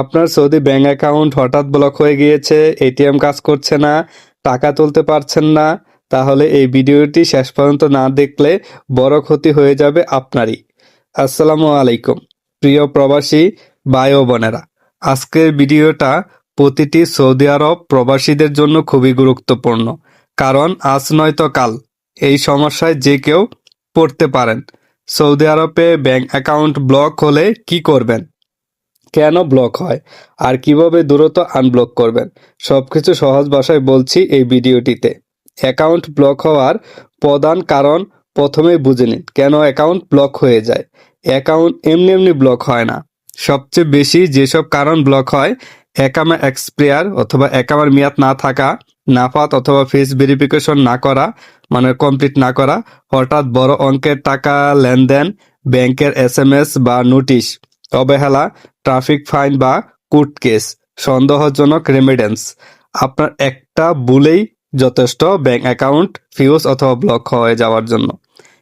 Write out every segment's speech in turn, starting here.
আপনার Saudi bank account হঠাৎ block হয়ে গিয়েছে, এটিএম কাজ করছে না, টাকা তুলতে পারছেন না, তাহলে এই ভিডিওটি শেষ পর্যন্ত না দেখলে বড় ক্ষতি হয়ে যাবে আপনারই। আসসালামু আলাইকুম, প্রিয় প্রবাসী ভাই ও বোনেরা। আজকের ভিডিওটা প্রতিটি সৌদি আরব প্রবাসীদের জন্য খুবই গুরুত্বপূর্ণ, কারণ আজ নয়তো কাল, এই সমস্যায় যে কেউ পড়তে পারেন। সৌদি আরবে ব্যাংক অ্যাকাউন্ট ব্লক হলে কি করবেন? কেন ব্লক হয়? আর কীভাবে দ্রুত আনব্লক করবেন? সবকিছু সহজ ভাষায় বলছি এই ভিডিওটিতে। অ্যাকাউন্ট ব্লক হওয়ার প্রধান কারণ প্রথমেই বুঝে নিন কেন অ্যাকাউন্ট ব্লক হয়ে যায়। অ্যাকাউন্ট এমনি এমনি ব্লক হয় না। সবচেয়ে বেশি যেসব কারণ ব্লক হয় একামা এক্সপায়ার অথবা একামার মেয়াদ না থাকা, নাফাত অথবা ফেস ভেরিফিকেশন না করা মানে কমপ্লিট না করা, হঠাৎ বড় অঙ্কের টাকা, লেনদেন, ব্যাংকের এস বা নোটিশ অবহেলা ট্রাফিক ফাইন বা কোর্ট কেস, সন্দেহজনক রেমিডেন্স। আপনার একটা ভুলেই যথেষ্ট ব্যাংক অ্যাকাউন্ট ফিউজ অথবা ব্লক হয়ে যাওয়ার জন্য।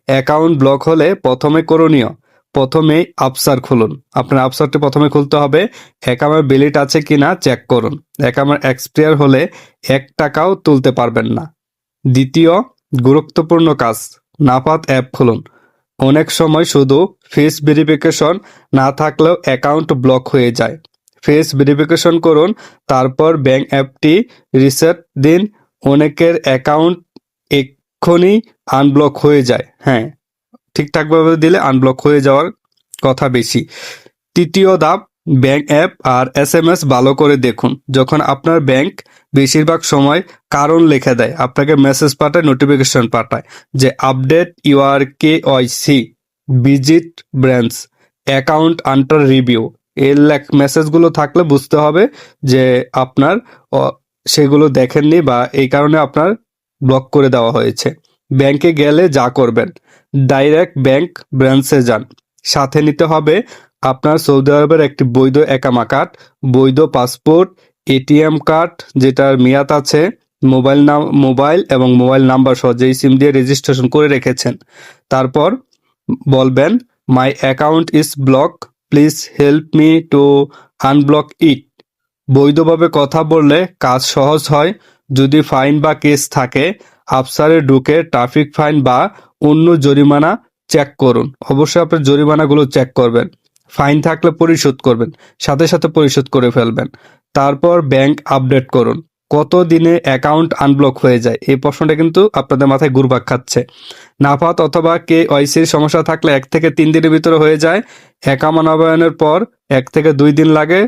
অ্যাকাউন্ট ব্লক হলে প্রথমে করণীয়, প্রথমেই আপসার খুলুন। আপনার আপসারটি প্রথমে খুলতে হবে, অ্যাকাউন্টের বিলিট আছে কি না চেক করুন। অ্যাকাউন্ট এক্সপায়ার হলে এক টাকাও তুলতে পারবেন না। দ্বিতীয়, গুরুত্বপূর্ণ কাজ, নাপাত অ্যাপ খুলুন। অনেক সময় শুধু ফেস ভেরিফিকেশন না থাকলেও অ্যাকাউন্ট ব্লক হয়ে যায়। ফেস ভেরিফিকেশন করুন, তারপর ব্যাঙ্ক অ্যাপটি রিসেট দিন, অনেকের অ্যাকাউন্ট এক্ষুনি আনব্লক হয়ে যায়। হ্যাঁ ঠিকঠাকভাবে দিলে আনব্লক হয়ে যাওয়ার কথা বেশি। তৃতীয় ধাপ ব্যাংক অ্যাপ আর এস এম এস ভালো করে দেখুন। যখন আপনার ব্যাংক বেশিরভাগ সময় কারণ লিখে দেয়, আপনাকে মেসেজ পাঠায়, নোটিফিকেশন পাঠায় যে, update your K C, visit branch, account under review. এর মেসেজগুলো থাকলে বুঝতে হবে যে, আপনার সেগুলো দেখেননি বা এই কারণে আপনার ব্লক করে দেওয়া হয়েছে। ব্যাংকে গেলে যা করবেন, ডাইরেক্ট ব্যাংক ব্রাঞ্চে যান। সাথে নিতে হবে আপনার সৌদি আরবের একটি বৈধ একামা কার্ড বৈধ পাসপোর্ট, এটিএম কার্ড, যেটার মেয়াদ আছে, মোবাইল নাম, মোবাইল এবং মোবাইল নাম্বার সহ যেই সিম দিয়ে রেজিস্ট্রেশন করে রেখেছেন। তারপর বলবেন my account is block please help me to unblock it বৈধভাবে কথা বললে কাজ সহজ হয়, যদি ফাইন বা কেস থাকে, আফসারে ঢুকে ট্রাফিক ফাইন বা অন্য জরিমানা চেক করুন। অবশ্যই আপনার জরিমানাগুলো চেক করবেন। ফাইন থাকলে পরিশোধ করবেন, সাথে সাথে পরিশোধ করে ফেলবেন। তারপর ব্যাংক আপডেট করুন। কত দিনে অ্যাকাউন্ট আনব্লক হয়ে যায়? এই প্রশ্নটা কিন্তু আপনাদের মাথায় ঘুরবাক খাচ্ছে। নাফাত অথবা কে ওয়াইসির সমস্যা থাকলে এক থেকে তিন দিনের ভিতরে হয়ে যায়। একা মানবায়নের পর এক থেকে দুই দিন লাগে।